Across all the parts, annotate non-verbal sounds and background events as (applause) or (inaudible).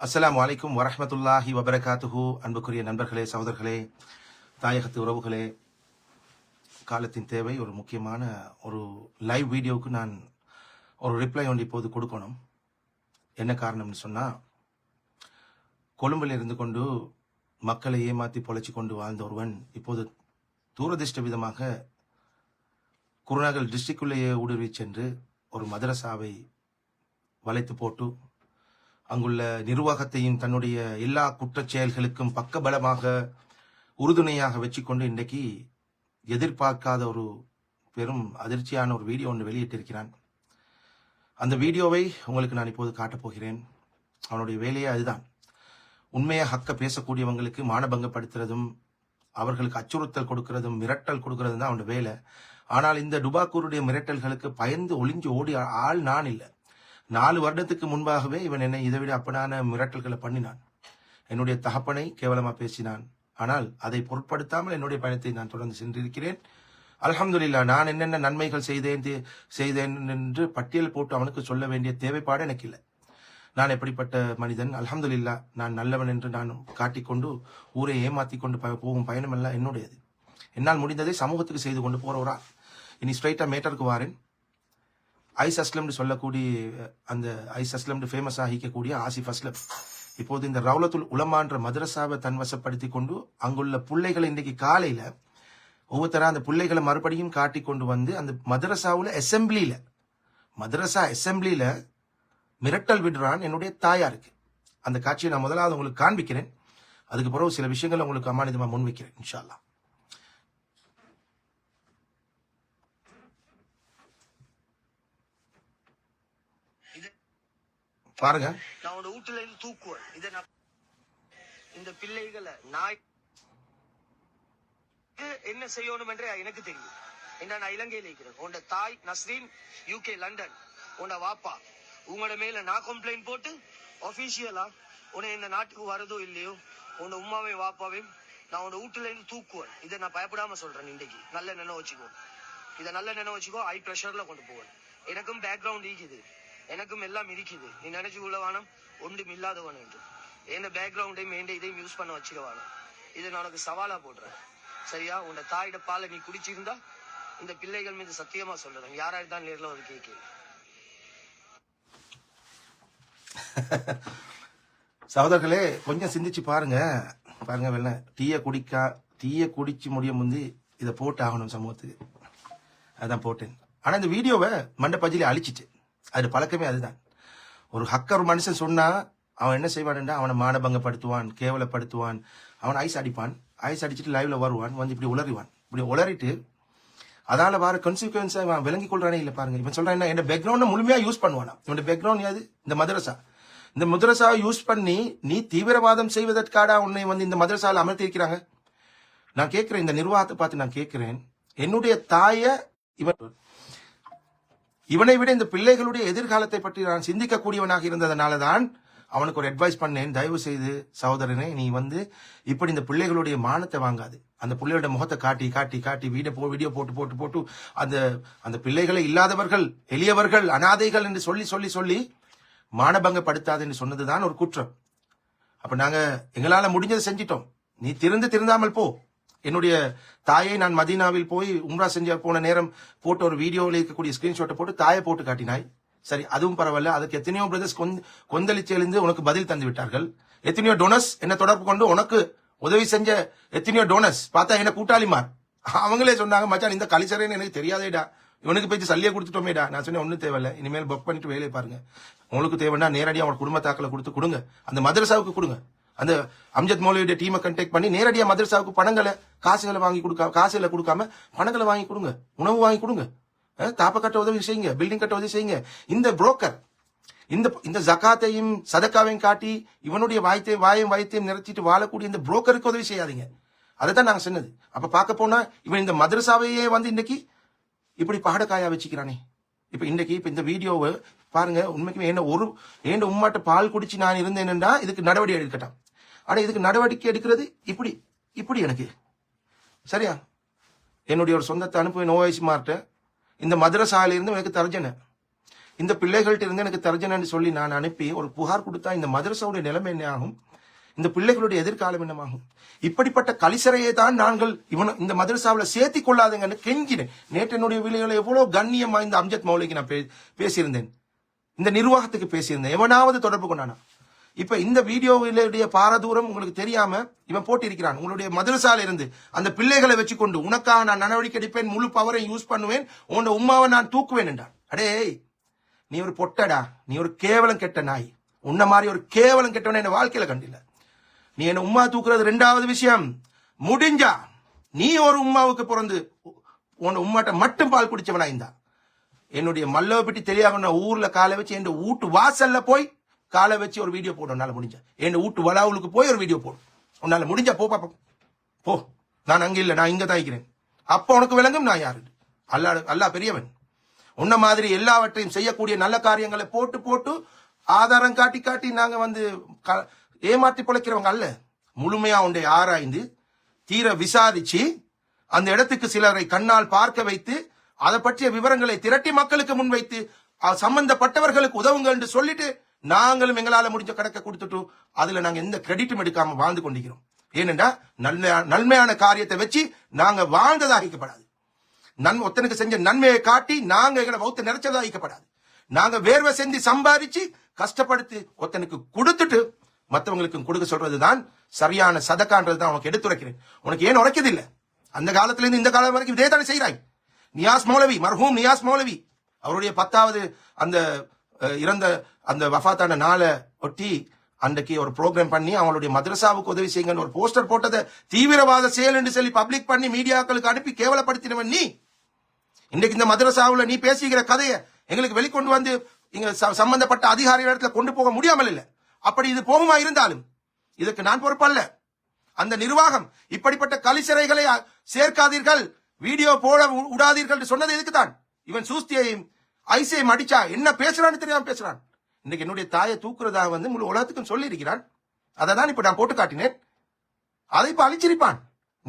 அஸ்லாம் அலைக்கும் வரமத்துல்லாஹி வபரகாத்துஹு. அன்புக்குரிய நண்பர்களே சகோதரர்களே தாயகத்து உறவுகளே காலத்தின் தேவை ஒரு முக்கியமான ஒரு லைவ் வீடியோவுக்கு நான் ஒரு ரிப்ளை ஒன்று இப்போது கொடுக்கணும். என்ன காரணம்னு சொன்னால் கொழும்பில் இருந்து கொண்டு மக்களை ஏமாற்றி பொழைச்சி கொண்டு வாழ்ந்த ஒருவன் இப்போது தூரதிர்ஷ்ட விதமாக குருநாகல் டிஸ்ட்ரிக்குள்ளேயே ஊடுருவி சென்று ஒரு மதரசாவை வளைத்து போட்டு அங்குள்ள நிர்வாகத்தையும் தன்னுடைய எல்லா குற்றச் செயல்களுக்கும் பக்கபலமாக உறுதுணையாக வச்சுக்கொண்டு இன்றைக்கு எதிர்பார்க்காத ஒரு பெரும் அதிர்ச்சியான ஒரு வீடியோ ஒன்று வெளியிட்டிருக்கிறான். அந்த வீடியோவை உங்களுக்கு நான் இப்போது காட்டப் போகிறேன். அவனுடைய வேலையே அதுதான். உண்மையாக ஹக்க பேசக்கூடியவங்களுக்கு மானபங்கப்படுத்துறதும் அவர்களுக்கு அச்சுறுத்தல் கொடுக்கிறதும் மிரட்டல் கொடுக்கறதும் தான் அவனுடைய வேலை. ஆனால் இந்த டுபாக்கூருடைய மிரட்டல்களுக்கு பயந்து ஒளிஞ்சு ஓடி ஆள் நான் இல்லை. நாலு வருடத்துக்கு முன்பாகவே இவன் என்னை இதைவிட அப்பனான மிரட்டல்களை பண்ணினான். என்னுடைய தகப்பனை கேவலமா பேசினான். ஆனால் அதை பொருட்படுத்தாமல் என்னுடைய பயணத்தை நான் தொடர்ந்து சென்றிருக்கிறேன். அலமதுல்லா நான் என்னென்ன நன்மைகள் செய்தேன் செய்தேன் என்று பட்டியல் போட்டு அவனுக்கு சொல்ல வேண்டிய தேவைப்பாடு எனக்கு இல்லை நான் எப்படிப்பட்ட மனிதன்? அலமதுல்லா நான் நல்லவன் என்று நான் காட்டிக்கொண்டு ஊரை ஏமாத்தி கொண்டு ப- போகும் பயணம் எல்லாம் என்னுடையது. என்னால் முடிந்ததை சமூகத்துக்கு செய்து கொண்டு போற ஒரு இனி ஸ்ட்ரைட்டா மேட்டருக்கு வாரேன். ஐஸ் அஸ்லம்னு சொல்லக்கூடிய அந்த ஐஸ் அஸ்லம்னு ஃபேமஸ் ஆகிக்கக்கூடிய ஆசிஃப் அஸ்லம். இப்போது இந்த ரவுலத்துல் உலமான்ற மதரசாவை தன்வசப்படுத்தி கொண்டு அங்குள்ள பிள்ளைகளை இன்றைக்கு காலையில் ஒவ்வொருத்தரா அந்த பிள்ளைகளை மறுபடியும் காட்டி கொண்டு வந்து அந்த மதரசாவில் அசெம்பிளியில் மதரசா அசெம்பிளியில் மிரட்டல் விடுறான் என்னுடைய தாயாருக்கு. அந்த காட்சியை நான் முதலாவது உங்களுக்கு காண்பிக்கிறேன். அதுக்கு பிறகு சில விஷயங்களை உங்களுக்கு அமானிதமாக முன்வைக்கிறேன் இன்ஷால்லாம் பாருங்க. நான் உன்னோட வீட்டுல இருந்து தூக்குவேன். இதை நான் இந்த பிள்ளைகளை நான் என்ன செய்யணும் என்றே எனக்கு தெரியும். என்ன நான் இலங்கையில் இருக்கிறேன். உன்னோட தாய் நஸ்ரீன் யூகே லண்டன் உன்னோட வாப்பா. உங்களோட மேல நான் கம்ப்ளைண்ட் போட்டு ஒபிஷியலா உன்னை இந்த நாட்டுக்கு வரதோ இல்லையோ உன்னோட உமாவையும் வாப்பாவையும் நான் உன்னோட வீட்டுல இருந்து தூக்குவேன். இதை நான் பயப்படாம சொல்றேன் இன்றைக்கு. நல்ல நினைவு வச்சுக்கோ. இதை நல்ல நினைவு வச்சுக்கோ. ஐ ப்ரெஷர்ல கொண்டு போவேன். எனக்கும் பேக்ரவுண்ட் இருக்குது எனக்கும் எல்லாம் இருக்குது. நீ நினைச்சு உள்ள ஒன்றும் இல்லாதவன் என்று. எந்த பேக்ரவுண்டையும் எந்த இதையும் யூஸ் பண்ண வச்சுக்கவானும் இதை நான் உனக்கு சவாலா போடுறேன். சரியா? உன் தாயிட பாலை நீ குடிச்சிருந்தா இந்த பிள்ளைகள் மீது சத்தியமா சொல்றேன் யாரா தான் நேரில் ஒரு கேக்கு. (laughs) சகோதரர்களே கொஞ்சம் சிந்திச்சு பாருங்க. பாருங்க வெள்ள. டீயை குடிக்கா டீயை குடிச்சு முடிய முந்தி இதை போட்டு ஆகணும் சமூகத்துக்கு. அதான் போட்டேன். ஆனா இந்த வீடியோவை மண்டப்பஜில அழிச்சிட்டு அது பழக்கமே அதுதான். ஒரு ஹக்கர் மனுஷன் சொன்னா அவன் என்ன செய்வான்டா? அவனை மானபங்கப்படுத்துவான் கேவலப்படுத்துவான் அவன் ஐஸ் அடிப்பான். ஐஸ் அடிச்சுட்டு லைவ்ல வருவான் வந்து இப்படி உளறிவான். இப்படி உளறிட்டு அதால வர கன்சிக்வன்ஸை அவன் விளங்கி கொள்றானே இல்லை பாருங்க. இவன் சொல்றான் என்ன? என் பேக்ரவுண்ட் முழுமையா யூஸ் பண்ணுவானா? இவன் பேக்ரவுண்ட் யாது? இந்த மதரசா. இந்த மதரசாவை யூஸ் பண்ணி நீ தீவிரவாதம் செய்வதற்காக உன்னை வந்து இந்த மதரசால அமர்த்திருக்கிறாங்க நான் கேட்கிறேன் இந்த நிர்வாகத்தை பார்த்து நான் கேட்கிறேன். என்னுடைய தாய இவன் இவனை விட இந்த பிள்ளைகளுடைய எதிர்காலத்தை பற்றி நான் சிந்திக்கக்கூடியவனாக இருந்ததனால தான் அவனுக்கு ஒரு அட்வைஸ் பண்ணேன். தயவு செய்து சகோதரனே நீ வந்து இப்படி இந்த பிள்ளைகளுடைய மானத்தை வாங்காது. அந்த பிள்ளையோட முகத்தை காட்டி காட்டி காட்டி வீடியோ போ வீடியோ போட்டு போட்டு போட்டு அந்த அந்த பிள்ளைகளை இல்லாதவர்கள் எளியவர்கள் அனாதைகள் என்று சொல்லி சொல்லி சொல்லி மானபங்கப்படுத்தாது என்று சொன்னதுதான் ஒரு குற்றம். அப்ப நாங்க எங்களால முடிஞ்சதை செஞ்சிட்டோம். நீ திருந்து திருந்தாமல் போ. என்னுடைய தாயை நான் மதீனாவில் போய் உம்ரா செஞ்ச போன நேரம் போட்டு ஒரு வீடியோவில் இருக்கக்கூடிய ஸ்கிரீன்ஷாட்டை போட்டு தாயை போட்டு காட்டினாய். சரி அதுவும் பரவாயில்ல. அதுக்கு எத்தனையோ பிரதர்ஸ் கொந்தளிச்சு எழுந்து உனக்கு பதில் தந்து விட்டார்கள். எத்தனையோ டோனஸ் என்ன தொடர்பு கொண்டு உனக்கு உதவி செஞ்ச எத்தனையோ டோனஸ் பார்த்தா என்ன கூட்டாளிமார். அவங்களே சொன்னாங்க மச்சான் இந்த கலிச்சரேன்னு எனக்கு தெரியாதேடா. இவனுக்கு போய் சல்லியை கொடுத்துட்டோமேடா. நான் சொன்னேன் ஒன்றும் தேவையில்ல. இனிமேல் புக் பண்ணிட்டு வேலையை பாருங்க. உங்களுக்கு தேவைன்னா நேரடியாக அவங்க தாக்கலை கொடுத்து கொடுங்க. அந்த மதரசாவுக்கு கொடுங்க. அந்த அம்ஜத் மௌலவியுடைய டீமை கண்டெக்ட் பண்ணி நேரடியாக மதரசாவுக்கு பணங்களை காசுகளை வாங்கி கொடுக்காம காசுகளை கொடுக்காம பணங்களை வாங்கி கொடுங்க. உணவு வாங்கி கொடுங்க. தாப்ப கட்ட உதவி செய்யுங்க பில்டிங் கட்ட உதவி செய்யுங்க. இந்த புரோக்கர் இந்த இந்த ஜகாத்தையும் சதக்காவையும் காட்டி இவனுடைய வாயத்தையும் வாயும் வயத்தையும் நிறுத்திட்டு வாழக்கூடிய இந்த புரோக்கருக்கு உதவி செய்யாதீங்க. அதை தான் நாங்கள் சொன்னது. அப்போ பார்க்க போனா இவன் இந்த மதரசாவையே வந்து இன்னைக்கு இப்படி பாடக்காயா வச்சுக்கிறானே. இப்போ இன்னைக்கு இப்போ இந்த வீடியோவை பாருங்க உண்மைக்குமே என்ன ஒரு ஏண்ட உம்மாட்ட பால் குடிச்சு நான் இருந்தேன்டா இதுக்கு நடவடிக்கை எடுக்கட்டான். அட இதுக்கு நடவடிக்கை எடுக்கிறது? இப்படி இப்படி எனக்கு. சரியா? என்னுடைய ஒரு சொந்தத்தை அனுப்பி நோயாசி மார்ட்ட. இந்த மதரசாலையிலிருந்து எனக்கு தர்ஜனை. இந்த பிள்ளைகள்கிட்ட இருந்து எனக்கு தர்ஜனன்னு சொல்லி நான் அனுப்பி ஒரு புகார் கொடுத்தா இந்த மதரசாவுடைய நிலைமை என்ன ஆகும்? இந்த பிள்ளைகளுடைய எதிர்காலம் என்னமாகும் இப்படிப்பட்ட கலிசரையை தான் நாங்கள் இவன் இந்த மதரசாவில் சேர்த்தி கொள்ளாதுங்கன்னு கெஞ்சினேன். நேற்று என்னுடைய விலைகளை எவ்வளோ கண்ணியமாக இந்த அம்ஜத் மௌலிக்கு நான் பே- பேசியிருந்தேன். இந்த நிர்வாகத்துக்கு பேசியிருந்தேன். எவனாவது தொடர்பு கொண்டானா? இப்ப இந்த வீடியோவிலுடைய பாரதூரம் உங்களுக்கு தெரியாம இவன் போட்டிருக்கிறான். உங்களுடைய மதுரசால இருந்து அந்த பிள்ளைகளை வச்சுக்கொண்டு உனக்காக நான் நடவடிக்கை எடுப்பேன் முழு பவரை யூஸ் பண்ணுவேன் உன்னோட உம்மாவை நான் தூக்குவேன் என்றான். அடே நீ ஒரு பொட்டடா நீ ஒரு கேவலம் கெட்ட நாய். உன்ன மாதிரி ஒரு கேவலம் கெட்டவன என்ன வாழ்க்கையில கண்டில்ல. நீ என்ன உம்மா தூக்குறது ரெண்டாவது விஷயம். முடிஞ்சா நீ ஒரு உம்மாவுக்கு பிறந்து உன் உமாட்ட மட்டும் பால் குடிச்சவனா இருந்தா. என்னுடைய மல்லவை பற்றி தெரியாம ஊர்ல காலை வச்சு என் வீட்டு வாசல்ல போய் காலை வச்சு ஒரு வீடியோ போடும் உன்னால முடிஞ்சா. என் வீட்டு வளாவுலுக்கு போய் ஒரு வீடியோ போடும் உன்னால முடிஞ்சா போ பாப்பா போ. நான் அங்கே இல்லை நான் இங்கே தான் இருக்கிறேன். அப்போ உனக்கு விளங்கும் நான் யாரு அல்லா அல்லா பெரியவன். உன்ன மாதிரி எல்லாவற்றையும் செய்யக்கூடிய நல்ல காரியங்களை போட்டு போட்டு ஆதாரம் காட்டி காட்டி நாங்கள் வந்து க- ஏமாற்றி பிழைக்கிறவங்க அல்ல. முழுமையாக உண்டை ஆராய்ந்து தீர விசாரிச்சு அந்த இடத்துக்கு சிலரை கண்ணால் பார்க்க வைத்து அதை பற்றிய விவரங்களை திரட்டி மக்களுக்கு முன்வைத்து சம்பந்தப்பட்டவர்களுக்கு உதவுங்க என்று சொல்லிட்டு நாங்களும் எங்களால முடிஞ்ச கணக்கை கொடுத்துட்டோம் அதுல நாங்க எந்த கிரெடிட்டும் எடுக்காம வாழ்ந்து கொண்டிருக்கிறோம். ஏனென்றா நன்மையா நன்மையான காரியத்தை வச்சு நாங்க வாழ்ந்ததாகிக்கப்படாது நன் ஒருத்தனுக்கு செஞ்ச நன்மையை காட்டி நாங்க எங்களை பௌத்த நிறைச்சதாகிக்கப்படாது நாங்க வேர்வை செஞ்சு சம்பாதிச்சு கஷ்டப்படுத்தி ஒருத்தனுக்கு கொடுத்துட்டு மற்றவங்களுக்கும் கொடுக்க சொல்றதுதான் சரியான சதக்கான்றது தான் உனக்கு எடுத்துரைக்கிறேன். உனக்கு ஏன் உரைக்கிறது இல்லை அந்த காலத்திலிருந்து இந்த காலம் வரைக்கும் இதே தானே செய்கிறாய் நியாஸ் மௌலவி மர்ஹூம் நியாஸ் மௌலவி அவருடைய பத்தாவது அந்த இறந்த அந்த வஃபாத்தான நாளை ஒட்டி அன்றைக்கு ஒரு ப்ரோக்ராம் பண்ணி அவங்களுடைய மதரசாவுக்கு உதவி செய்யுங்கன்னு ஒரு போஸ்டர் போட்டதை தீவிரவாத செயல் என்று சொல்லி பப்ளிக் பண்ணி மீடியாக்களுக்கு அனுப்பி கேவலப்படுத்தினவன் நீ. இன்னைக்கு இந்த மதரசாவில் நீ பேசுகிற கதையை எங்களுக்கு வெளிக்கொண்டு வந்து இங்க ச- சம்பந்தப்பட்ட அதிகாரிகள் இடத்துல கொண்டு போக முடியாமல் இல்லை. அப்படி இது போகுமா இருந்தாலும் இதுக்கு நான் பொறுப்பல்ல. அந்த நிர்வாகம் இப்படிப்பட்ட கலிசிறைகளை சேர்க்காதீர்கள். வீடியோ போட விடாதீர்கள் சொன்னது எதுக்கு தான் இவன் சூஸ்தியையும் ஐசியையும் அடிச்சா என்ன பேசுறான்னு தெரியாம பேசுறான். இன்னைக்கு என்னுடைய தாயை தூக்குறதாக வந்து முழு உலகத்துக்கும் சொல்லி இருக்கிறான் அதை தான் இப்ப நான் போட்டு காட்டினேன். அதை இப்ப அழிச்சிருப்பான்.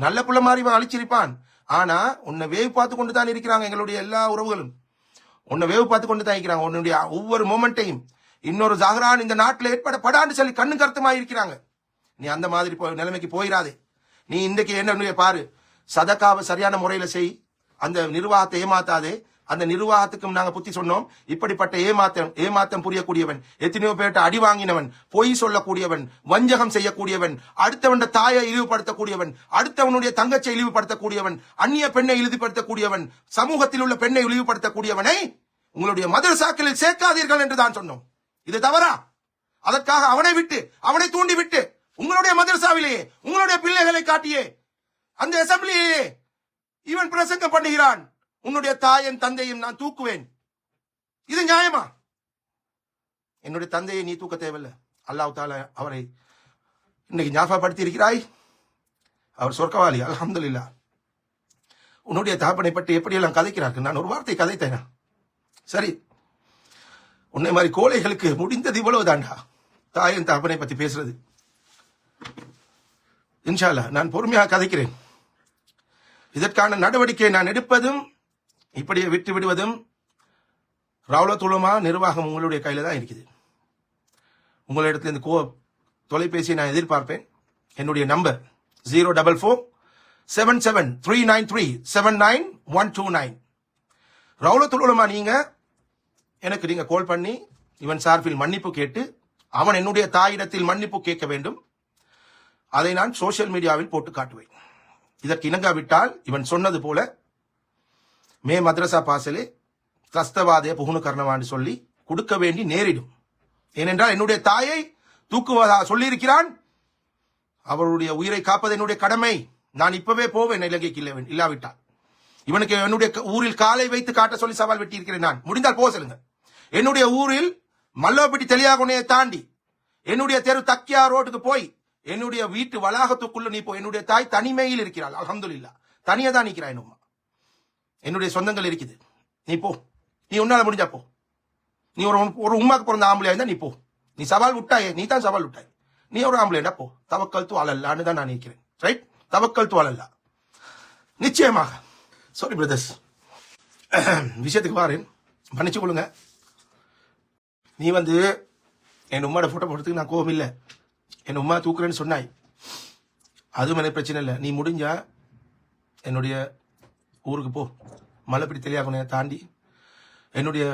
நல்ல புள்ள மாதிரி இவன் அழிச்சிருப்பான். ஆனா உன்னை வேவு பார்த்து கொண்டு தான் இருக்கிறாங்க எங்களுடைய எல்லா உறவுகளும். உன்னை வேவு பார்த்து கொண்டு தான் இருக்கிறாங்க. உன்னுடைய ஒவ்வொரு மூமெண்ட்டையும் இன்னொரு ஜாகரான் இந்த நாட்டில் ஏற்பட படான்னு சொல்லி கண்ணு கருத்துமா இருக்கிறாங்க. நீ அந்த மாதிரி நிலைமைக்கு போயிடாதே நீ இன்றைக்கு என்ன பாரு சதக்காவை சரியான முறையில செய். அந்த நிர்வாகத்தை ஏமாத்தாதே. அந்த நிர்வாகத்துக்கும் நாங்க புத்தி சொன்னோம். இப்படிப்பட்ட ஏமாத்தம் ஏமாத்தம் புரியக்கூடியவன் எத்தனையோ பேர்கிட்ட அடி வாங்கினவன் பொய் சொல்லக்கூடியவன் வஞ்சகம் செய்யக்கூடியவன் அடுத்தவன் தாயை இழிவுபடுத்தக்கூடியவன் அடுத்தவனுடைய தங்கச்சை இழிவுபடுத்தக்கூடியவன் அந்நிய பெண்ணை இழிவுபடுத்தக்கூடியவன் சமூகத்தில் உள்ள பெண்ணை இழிவுபடுத்தக்கூடியவனை உங்களுடைய மதரசாக்களில் சேர்க்காதீர்கள் என்று தான் சொன்னோம். இது தவறா? அதற்காக அவனை விட்டு அவனை தூண்டி விட்டு உங்களுடைய மதரசாவிலேயே உங்களுடைய பிள்ளைகளை காட்டியே அந்த அசம்பிளியே இவன் பிரசங்கம் பண்ணுகிறான். உன்னுடைய தாயும் தந்தையும் நான் தூக்குவேன். இது நியாயமா? என்னுடைய தந்தையை நீ தூக்க தேவையில்லை. அல்லாஹ் தால அவரை இன்னைக்கு ஞாபகப்படுத்தி இருக்கிறாய் அவர் சொர்க்கவாளி அல்ஹம்துலில்லா. உன்னுடைய தகப்பனை பற்றி எப்படியெல்லாம் கதைக்கிறார்கள்? நான் ஒரு வார்த்தை கதைத்தேனா? சரி. உன்னை மாதிரி கோழைகளுக்கு முடிந்தது இவ்வளவு தாண்டா தாயின் தகப்பனை பற்றி பேசுறது. இன்ஷால்லா நான் பொறுமையாக கதைக்கிறேன். இதற்கான நடவடிக்கை நான் எடுப்பதும் இப்படியே விட்டு விடுவதும் ரவுலத்துலமா நிர்வாகம் உங்களுடைய கையில தான் இருக்குது. உங்களிடத்துல இந்த கோ தொலைபேசியை நான் எதிர்பார்ப்பேன். என்னுடைய number zero double four seven seven three nine three seven nine one two nine ரவுலத்துலமா நீங்க எனக்கு நீங்க கால் பண்ணி இவன் சார்பில் மன்னிப்பு கேட்டு அவன் என்னுடைய தாயிடத்தில் மன்னிப்பு கேட்க வேண்டும். அதை நான் சோஷியல் மீடியாவில் போட்டு காட்டுவேன். இதற்கு இணங்காவிட்டால் இவன் சொன்னது போல மே மதரசா பாசலே கஸ்தவாதையை புகுணு கர்ணவான்னு சொல்லி கொடுக்க வேண்டி நேரிடும். ஏனென்றால் என்னுடைய தாயை தூக்குவதா சொல்லியிருக்கிறான். அவருடைய உயிரை காப்பது என்னுடைய கடமை. நான் இப்பவே போவேன் இலங்கைக்கு இல்லை இல்லாவிட்டால். இவனுக்கு என்னுடைய ஊரில் காலை வைத்து காட்ட சொல்லி சவால் வெட்டியிருக்கிறேன் நான். முடிந்தால் போக சொல்லுங்க என்னுடைய ஊரில் மல்லோப்பட்டி தெளியாகுனையை தாண்டி என்னுடைய தெரு தக்கியா ரோட்டுக்கு போய் என்னுடைய வீட்டு வளாகத்துக்குள்ள நீ போ. என்னுடைய தாய் தனிமையில் இருக்கிறாள். அலமதுல்லா தனியா தான் நிற்கிறாய் என்னுமா என்னுடைய சொந்தங்கள் இருக்குது. நீ போ. நீ உன்னால முடிஞ்சா போ. நீ ஒரு ஒரு உமாக்கு பிறந்த ஆம்பளையா இருந்தா நீ போ. நீ சவால் விட்டாயே. நீ தான் சவால் விட்டாய். நீ ஒரு ஆம்பளையா போ. தவக்கல் தூ அலல்லான்னு தான் நான் நினைக்கிறேன். ரைட் தவக்கல் தூ அலல்லா. நிச்சயமாக. சாரி பிரதர்ஸ் (clears throat) விஷயத்துக்கு பாரு மன்னிச்சு கொள்ளுங்க. நீ வந்து என் உமாட போட்டோ போடுறதுக்கு நான் கோவம் இல்லை. என் உம்மா தூக்குறேன்னு சொன்னாய். அதுவும் எனக்கு பிரச்சனை இல்லை. நீ முடிஞ்சா என்னுடைய ஊருக்கு போ. மலைப்பிடி தெரியாகுனைய தாண்டி என்னுடைய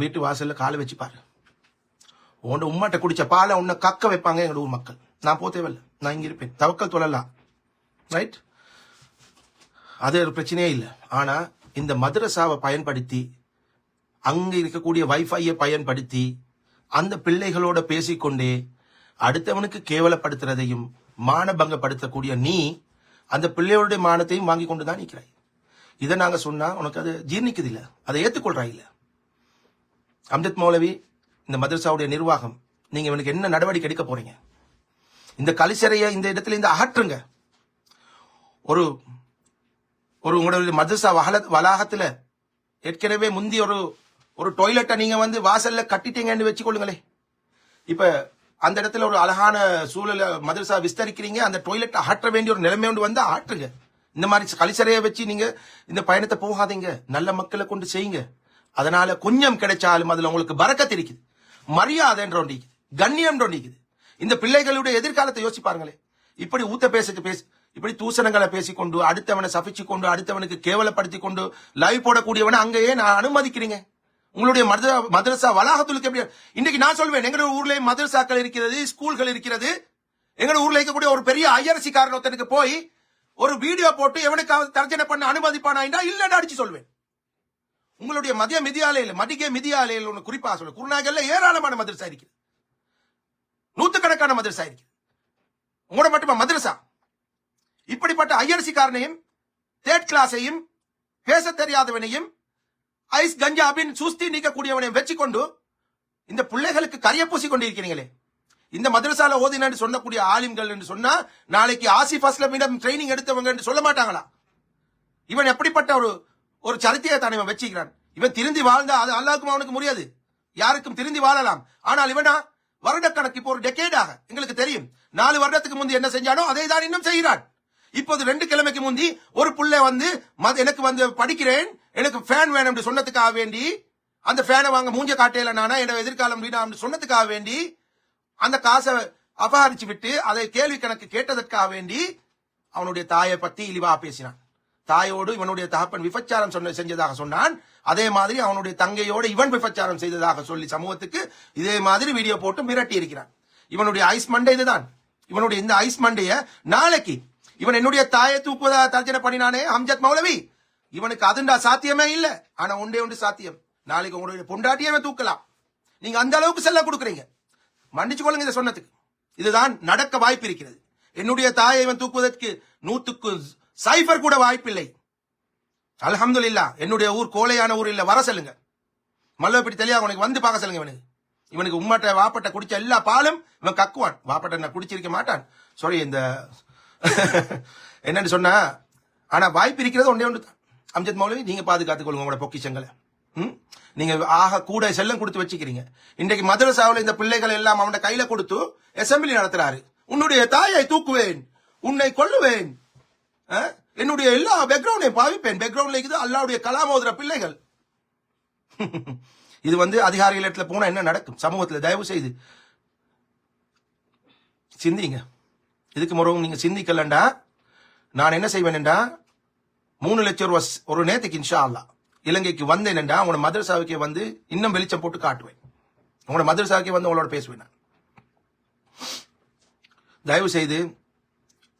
வீட்டு வாசலில் காலை வச்சு பாரு. உன்ட உம்மாட்ட குடிச்ச பாலை உன்னை கக்க வைப்பாங்க எங்களோட ஊர் மக்கள். நான் போ தேவையில்ல. நான் இங்கே இருப்பேன். தவக்கல் தொழலாம் ரைட் அது ஒரு பிரச்சனையே இல்லை. ஆனால் இந்த மதுரசாவை பயன்படுத்தி அங்கே இருக்கக்கூடிய வைஃபையை பயன்படுத்தி அந்த பிள்ளைகளோட பேசிக்கொண்டே அடுத்தவனுக்கு கேவலப்படுத்துறதையும் மானபங்கப்படுத்தக்கூடிய நீ அந்த பிள்ளைகளுடைய மானத்தையும் வாங்கி கொண்டு தான் நிற்கிறாய். இதை நாங்கள் சொன்னால் உனக்கு அது ஜீர்ணிக்குது இல்லை அதை ஏற்றுக்கொள்கிறாய் இல்லை அம்ஜத் மௌலவி இந்த மதரசாவுடைய நிர்வாகம் நீங்கள் இவனுக்கு என்ன நடவடிக்கை எடுக்க போறீங்க? இந்த கலிசரையை இந்த இடத்துல இருந்து அகற்றுங்க. ஒரு ஒரு உங்களுடைய மதரசா வகல வளாகத்தில் ஏற்கனவே முந்தி ஒரு ஒரு டாய்லெட்டை நீங்கள் வந்து வாசலில் கட்டிட்டீங்கன்னு வச்சுக்கொள்ளுங்களே இப்போ அந்த இடத்துல ஒரு அழகான சூழல மதரசா விஸ்தரிக்கிறீங்க அந்த டொய்லெட்டை ஆற்ற வேண்டிய ஒரு நிலைமை ஒன்று வந்து ஆற்றுங்க. இந்த மாதிரி கலிசரையை வச்சு நீங்க இந்த பயணத்தை போகாதீங்க. நல்ல மக்களை கொண்டு செய்யுங்க. அதனால கொஞ்சம் கிடைச்சாலும் அதுல உங்களுக்கு பறக்கத்து இருக்குது மரியாதைன்ற ஒன்று கண்ணியம் ஒன்று இந்த பிள்ளைகளுடைய எதிர்காலத்தை யோசிச்சு பாருங்களேன். இப்படி ஊத்த பேசிட்டு பேசி இப்படி தூசணங்களை பேசிக்கொண்டு அடுத்தவனை சபிச்சு கொண்டு அடுத்தவனுக்கு கேவலப்படுத்தி கொண்டு லைவ் போடக்கூடியவனை அங்கேயே நான் அனுமதிக்கிறீங்க. உங்களுடைய மதரசா வளாகத்துக்கு எப்படி இன்னைக்கு நான் சொல்வேன் எங்களோட ஊர்ல மதரசாக்கள் இருக்கிறது ஸ்கூல்கள் இருக்கிறது. எங்களோட ஊர்ல இருக்கக்கூடிய ஒரு பெரிய ஐஆர்சி காரணத்தனுக்கு போய் ஒரு வீடியோ போட்டு எவனுக்காவது தர்ஜனை பண்ண அனுமதிப்பானா இல்லைன்னு அடிச்சு சொல்வேன். உங்களுடைய மதிய மிதியாலையில் மதிக மிதியாலையில் ஒன்று குறிப்பா சொல்ல குருநாகல்ல ஏராளமான மதரசா இருக்குது. நூத்துக்கணக்கான மதரசா இருக்கு உங்களோட மட்டுமா மதரசா? இப்படிப்பட்ட ஐஆர்சி காரனையும் தேர்ட் கிளாஸையும் பேச தெரியாதவனையும் ஐஸ் கஞ்சாபின் சுஸ்தி நீக்கக்கூடியவனையும் வச்சுக்கொண்டு இந்த பிள்ளைகளுக்கு கரிய பூசி கொண்டு இருக்கிறீங்களே இந்த மதரசால ஓதினான்னு சொல்லக்கூடிய ஆலிம்கள் என்று சொன்னா நாளைக்கு ஆசிப் அஸ்லமிடம் ட்ரைனிங் எடுத்தவங்க என்று சொல்ல மாட்டாங்களா? இவன் எப்படிப்பட்ட ஒரு ஒரு சரித்திரத்தை தான் இவன் வச்சுக்கிறான். இவன் திருந்தி வாழ்ந்தா அது அல்லாவுக்கும் அவனுக்கு முடியாது. யாருக்கும் திருந்தி வாழலாம். ஆனால் இவனா வருடக்கணக்கு இப்போ ஒரு டெக்கேடாக எங்களுக்கு தெரியும். நாலு வருடத்துக்கு முந்தி என்ன செஞ்சானோ அதை தான் இன்னும் செய்கிறான். இப்போது ரெண்டு கிழமைக்கு முந்தி ஒரு புள்ள வந்து எனக்கு வந்து படிக்கிறேன் எனக்கு ஃபேன் வேணும் சொன்னதுக்காக வேண்டி அந்த ஃபேனை வாங்க மூஞ்ச காட்டையில நானா என்னோட எதிர்காலம் அப்படின்னு சொன்னதுக்காக வேண்டி அந்த காசை அபகரிச்சு விட்டு அதை கேள்வி கணக்கு கேட்டதற்காக வேண்டி அவனுடைய தாயை பத்தி இழிவா பேசினான். தாயோடு இவனுடைய தகப்பன் விபச்சாரம் சொன்ன செஞ்சதாக சொன்னான். அதே மாதிரி அவனுடைய தங்கையோடு இவன் விபச்சாரம் செய்ததாக சொல்லி சமூகத்துக்கு இதே மாதிரி வீடியோ போட்டு மிரட்டி இருக்கிறான். இவனுடைய ஐஸ் மண்டை இதுதான். இவனுடைய இந்த ஐஸ் மண்டைய நாளைக்கு இவன் என்னுடைய தாயை தூக்குவதா தர்ஜனை பண்ணினானே அம்ஜத் மௌலவி? இவனுக்கு அதுண்டா சாத்தியமே இல்ல. ஆனா உண்டே உண்டு சாத்தியம். நாளைக்கு உங்களுடைய பொண்டாட்டியவே தூக்கலாம். நீங்க அந்த அளவுக்கு செல்ல கொடுக்குறீங்க. மன்னிச்சு கொள்ளுங்க இதை சொன்னதுக்கு. இதுதான் நடக்க வாய்ப்பு இருக்கிறது. என்னுடைய தாயை இவன் தூக்குவதற்கு நூத்துக்கு சைஃபர் கூட வாய்ப்பில்லை. அல்ஹம்துலில்லாஹ் என்னுடைய ஊர் கோலையான ஊர் இல்ல. வர செல்லுங்க. மல்லப்பட்டி தெளிவா உனக்கு வந்து பார்க்க சொல்லுங்க இவனுக்கு. இவனுக்கு உம்மட்ட வாப்பட்ட குடிச்ச எல்லா பாலும் இவன் கக்குவான். வாப்பட்ட நான் குடிச்சிருக்க மாட்டான். சாரி இந்த என்னன்னு சொன்னா ஆனா வாய்ப்பு இருக்கிறது ஒன்றே ஒன்று தான் அம்ஜத் மௌலவி நீங்க பாதுகாத்துக் கொள்ளுங்க உங்களோட பொக்கிஷங்களை. ம்? நீங்க ஆக கூட செல்லம் கொடுத்து வச்சுக்கிறீங்க. இன்றைக்கு மதரசாவில் இந்த பிள்ளைகள் எல்லாம் அவன கையில கொடுத்து அசம்பிளி நடத்துறாரு. உன்னுடைய தாயை தூக்குவேன். உன்னை கொல்லுவேன். ஆ? என்னுடைய எல்லா பேக்ரவுண்டையும் பாவிப்பேன். பேக்ரவுண்ட்ல இருக்குது அல்லாவுடைய கலாமோதர பிள்ளைகள். (laughs) இது வந்து அதிகாரிகள் இடத்துல போனா என்ன நடக்கும்? சமூகத்துல தயவு செய்து சிந்திங்க. இதுக்கு முறவும் நீங்க சிந்திக்கலண்டா. நான் என்ன செய்வேன்டா மூணு லட்சம் ரூபாய் ஒரு நேத்துக்கு இன்ஷா அல்லா இலங்கைக்கு வந்தேன்டா உங்களோட மதரசாவுக்கே வந்து இன்னும் வெளிச்சம் போட்டு காட்டுவேன். உங்களோட மதரசாவுக்கே வந்து உங்களோட பேசுவேன் நான். தயவு செய்து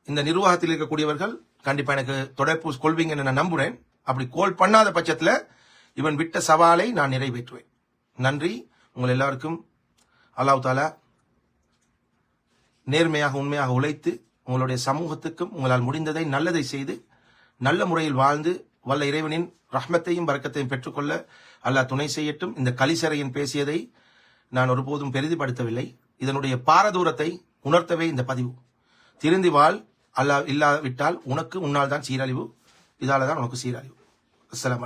இந்த நிர்வாகத்தில் இருக்கக்கூடியவர்கள் கண்டிப்பா எனக்கு தொடர்பு கொள்வீங்கன்னு நான் நம்புறேன். அப்படி கோல் பண்ணாத பட்சத்தில் இவன் விட்ட சவாலை நான் நிறைவேற்றுவேன். நன்றி. உங்கள் எல்லாருக்கும் அல்லாஹ் தாலா நேர்மையாக உண்மையாக உழைத்து உங்களுடைய சமூகத்துக்கும் உங்களால் முடிந்ததை நல்லதை செய்து நல்ல முறையில் வாழ்ந்து வல்ல இறைவனின் ரஹ்மத்தையும் வரக்கத்தையும் பெற்றுக்கொள்ள அல்லாஹ் துணை செய்யட்டும். இந்த கலிசரையின் பேசியதை நான் ஒருபோதும் பெரிதிப்படுத்தவில்லை இதனுடைய பாரதூரத்தை உணர்த்தவே இந்த பதிவு. திருந்தி வாழ் அல்லாஹ் இல்லாவிட்டால் உனக்கு உன்னால் தான் சீரழிவு. இதால தான் உனக்கு சீரழிவு. அஸ்லாம்